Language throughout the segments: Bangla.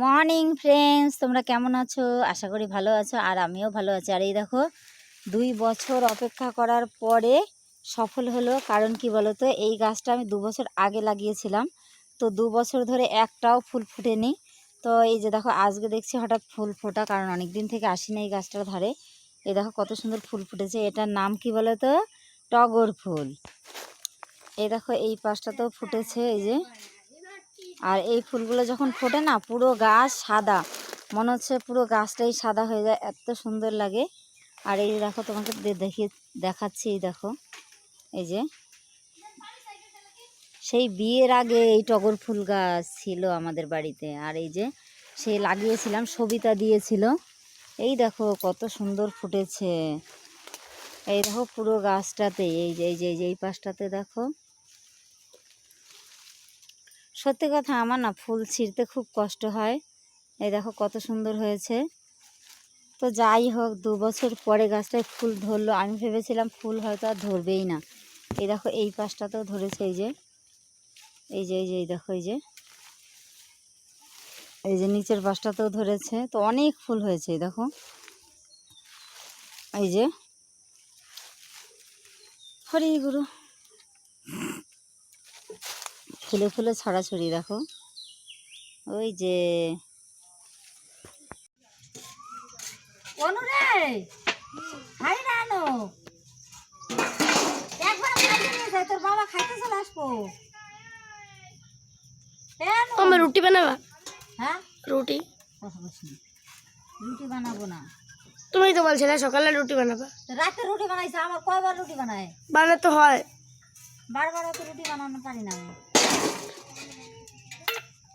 Morning, friends. তোমরা কেমন আছো? আশা করি ভালো আছো, আর আমিও ভালো আছি। আর এই দেখো, দুই বছর অপেক্ষা করার পরে সফল হলো। কারণ কি বলো তো এই গাছটা আমি দু বছর আগে লাগিয়েছিলাম। তো দু বছর ধরে একটাও ফুল ফুটেনি। তো এই যে দেখো, আজকে দেখছি হঠাৎ ফুল ফোটা, কারণ অনেক দিন থেকে আসি না এই গাছটার ধারে। এই দেখো, কত সুন্দর ফুল ফুটেছে। এটার নাম কি বলো তো টগর ফুল। এই দেখো, এই পাশটাতেও ফুটেছে, এই যে। আর এই ফুলগুলো যখন ফোটে না, পুরো গাছ সাদা। মনে হচ্ছে পুরো গাছটাই সাদা হয়ে যায়, এত সুন্দর লাগে। আর এই দেখো, তোমাকে দেখিয়ে দেখাচ্ছি, এই দেখো। এই যে। সেই বিয়ের আগে এই টগর ফুল গাছ ছিল আমাদের বাড়িতে। আর এই যে সে লাগিয়েছিলাম, সবিতা দিয়েছিল। এই দেখো, কত সুন্দর ফুটেছে। এই দেখো পুরো গাছটাতে এই যে এই যে, এই পাশটাতে দেখো। সত্যি কথা আমার না ফুল ছিঁড়তে খুব কষ্ট হয়। এই দেখো কত সুন্দর হয়েছে। তো যাই হোক, দু বছর পরে গাছটায় ফুল ধরলো। আমি ভেবেছিলাম ফুল হয়তো আর ধরবেই না। এই দেখো এই পাশটাতেও ধরেছে এই যে। এই যে এই যে, এই দেখো, এই যে। এই যে নিচের পাশটাতেও ধরেছে। তো অনেক ফুল হয়েছে, এই দেখো। এই যে। হরি গুরু। ফুলে ফুলে ছড়াছড়ি দেখো। ওই যে। অনুরে! হাই না আনো একবার খাইতে নিয়ে যাই তোর বাবা খাইতে চলে আসব। এ রুটি বানাবা? হ্যাঁ? রুটি। রুটি বানাবো না। তুমি তো বলছিলে সকালে রুটি বানাবা। তো রাতে রুটি বানাইছে আমার কয়বার রুটি বানায়? বানাতে হয়। বারবার অত রুটি বানানো পারি না আমি।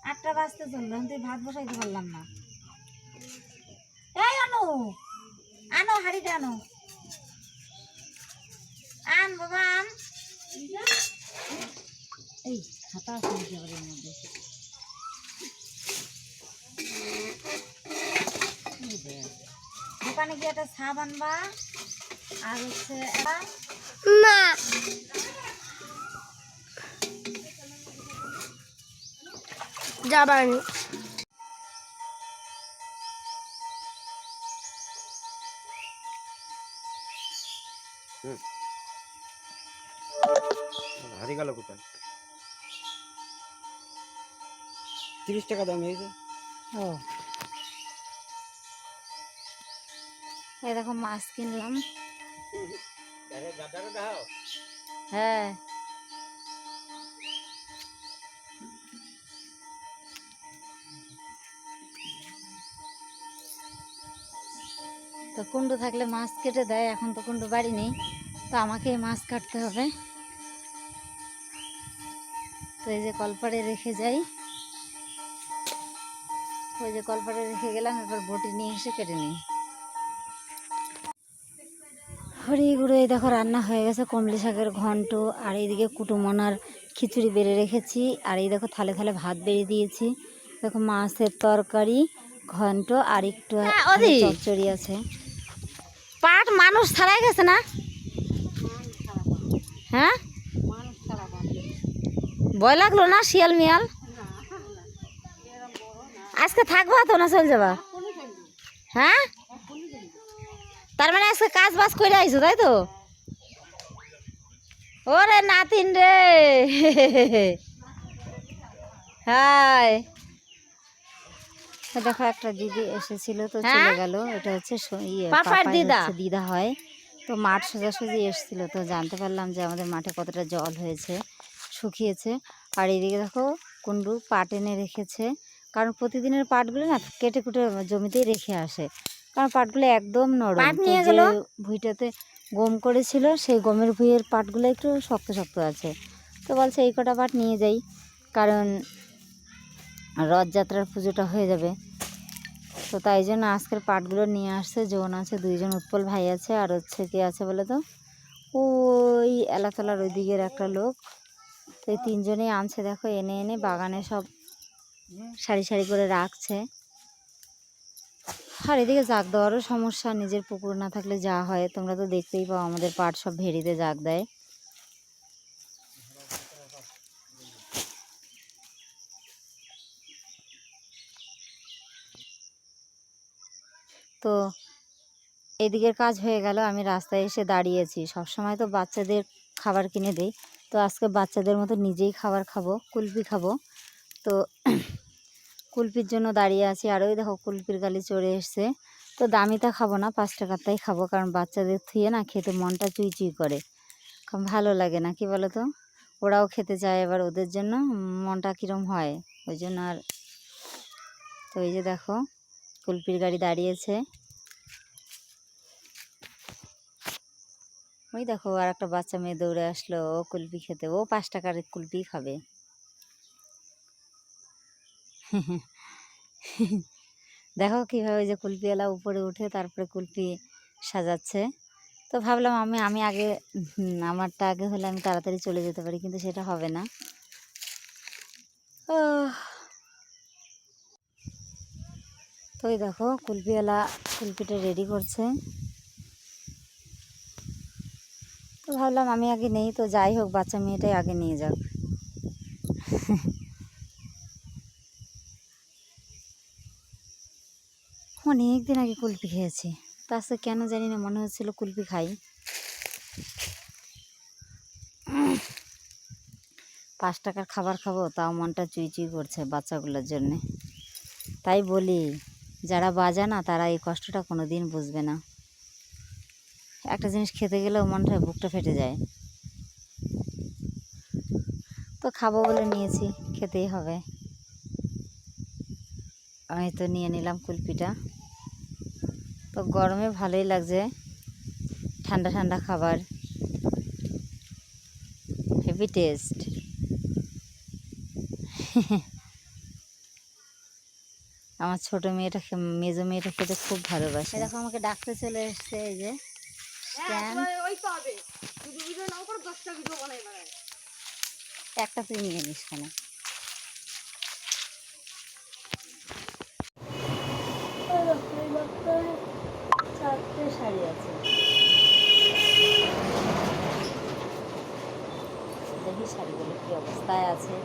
আটটা বাজতে চলল তুই ভাত বসাইতে পারলাম না। এই আনো আনো হাড়িটা আনো। আন, বাবা, আন। এই খাতা আছে আবার মধ্যে? দোকানে গিয়ে একটা সাব আনবা, আর হচ্ছে না যাবানি। হারিয়ে গেল কোথায়? তিরিশ টাকা দাম হয়েছে। ও। এই দেখো মাছ কিনলাম। হ্যাঁ। তো কুণ্ডু থাকলে মাছ কেটে দেয় এখন তো কুণ্ডু বাড়ি নেই তো আমাকে মাছ কাটতে হবে। তো এই যে কলপাড়ে রেখে যাই। ওই যে কলপাড়ে রেখে গেলাম এবার বটি নিয়ে এসে কেটে নিই। হরি গুঁড়ো এই দেখো রান্না হয়ে গেছে কমলি শাকের ঘন্ট আর এইদিকে কুটুমনার খিচুড়ি বেড়ে রেখেছি আর এই দেখো থালে থালে ভাত বেড়ে দিয়েছি। দেখো মাছের তরকারি ঘন্ট আর একটু ওদি। চচ্চড়ি আছে। পাট মানুষ ছাড়াই গেছে না? হ্যাঁ? ভয় লাগল না শিয়াল মিয়াল? আজকে থাকবা তো না চলে যাবা? হ্যাঁ? তার মানে আজকে কাজ বাজ করে আইছো, তাই তো? ওরে নাতিন রে। তো দেখো একটা দিদি এসেছিল তো চলে গেল। এটা হচ্ছে ইয়ে পাপার দিদা। দিদা হয়। তো মাঠ সোজাসুজি এসেছিল তো জানতে পারলাম যে আমাদের মাঠে কতটা জল হয়েছে শুকিয়েছে। আর এদিকে দেখো কুন্ডু পাট এনে রেখেছে। কারণ প্রতিদিনের পাটগুলো না কেটে কুটে জমিতেই রেখে আসে। কারণ পাটগুলো একদম নরম। নিয়ে ভুঁইটাতে গম করেছিল সেই গমের ভুঁইয়ের পাটগুলো একটু শক্ত শক্ত আছে। তো বলছে এই কটা পাট নিয়ে যাই। কারণ রথযাত্রার পুজোটা হয়ে যাবে। তো তাই জন্য আজকের পাটগুলো নিয়ে আসছে, যৌন আছে, দুইজন উৎপল ভাই আছে, আর হচ্ছে কে আছে বলে তো? ওই এলাতলার ওই দিকের একটা লোক। তো এই তিনজনেই আনছে, দেখো, এনে এনে বাগানে সব সারি সারি করে রাখছে। আর এদিকে জাগ দেওয়ারও সমস্যা, নিজের পুকুর না থাকলে যা হয়, তোমরা তো দেখতেই পাও, আমাদের পাট সব ভেড়িতে জাগ দেয়। তো এদিকের কাজ হয়ে গেল। আমি রাস্তায় এসে দাঁড়িয়েছি। সব সময় তো বাচ্চাদের খাবার কিনে দেই। তো আজকে বাচ্চাদের মতো নিজেই খাবার খাব কুলপি খাব। তো কুলপির জন্য দাঁড়িয়ে আছি। আর ওই দেখো কুলপির গালি চড়ে এসছে। তো দামিটা খাব না, পাঁচ টাকারটাই খাব। কারণ বাচ্চাদের থুয়ে না খেতে মনটা চুই চুই করে। ভালো লাগে না, কি বলো তো ওরাও খেতে চায় এবার ওদের জন্য। মনটা কীরম হয়? ওই জন্য আর তো এই যে দেখো কুলপির গাড়ি দাঁড়িয়েছে। ওই দেখো, আর একটা বাচ্চা মেয়ে দৌড়ে আসলো, ও কুলপি খেতে। ও পাঁচ টাকার কুলপি খাবে। দেখো কীভাবে যে কুলপিওয়ালা উপরে উঠে তারপরে কুলপি সাজাচ্ছে। তো ভাবলাম আমি আমি আগে, আমারটা আগে হলে আমি তাড়াতাড়ি চলে যেতে পারি, কিন্তু সেটা হবে না। আহ। তো ওই দেখো কুলপিওয়ালা কুলপিটা রেডি করছে। তো ভাবলাম আমি আগে নেই, তো যাই হোক, বাচ্চা মেয়েটাই আগে নিয়ে যাক। অনেক দিন আগে কুলপি খেয়েছি, তা সে কেন জানি না মনে হচ্ছিল কুলপি খাই। পাঁচ টাকার খাবার খাব, তাও মনটা চুই চুই করছে বাচ্চাগুলোর জন্যে। তাই বলি যারা বাজা না, তারা এই কষ্টটা কোনো দিন বুঝবে না। একটা জিনিস খেতে গেলেও মনটা বুকটা ফেটে যায়। তো খাব বলে নিয়েছি, খেতেই হবে। আমি তো নিয়ে নিলাম কুলপিটা তো গরমে ভালোই লাগছে, ঠান্ডা ঠান্ডা খাবার। হেভি টেস্ট আমার ছোট মেয়েটা মেজো মেয়েটা খেতে খুব ভালোবাসে। দেখো আমাকে ডাকতে চলে এসছে এই যে। বানাই একটা তুই নিয়ে নিস কেন চারটে শাড়ি আছে দেখি শাড়িগুলো কি অবস্থায় আছে।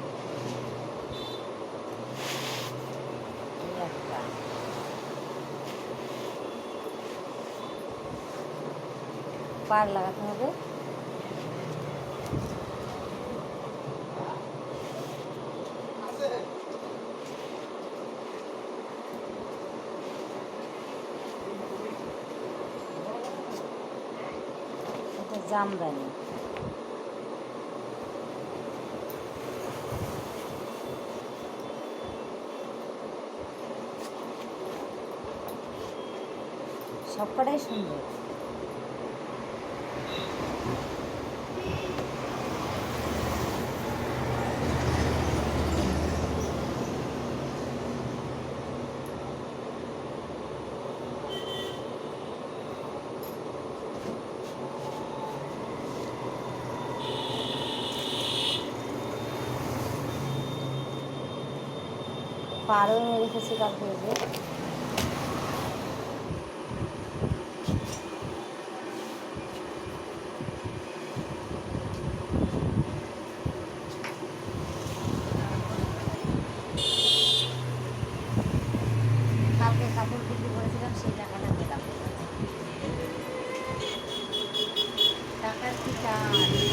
পার লাগাতে হবে। জামদানি। সবকটাই সুন্দর। পাড়ও এনে রেখেছি কালকে যে। কাপড় বিক্রি করেছিলাম সেই টাকাটা পেলাম। টাকার কি টান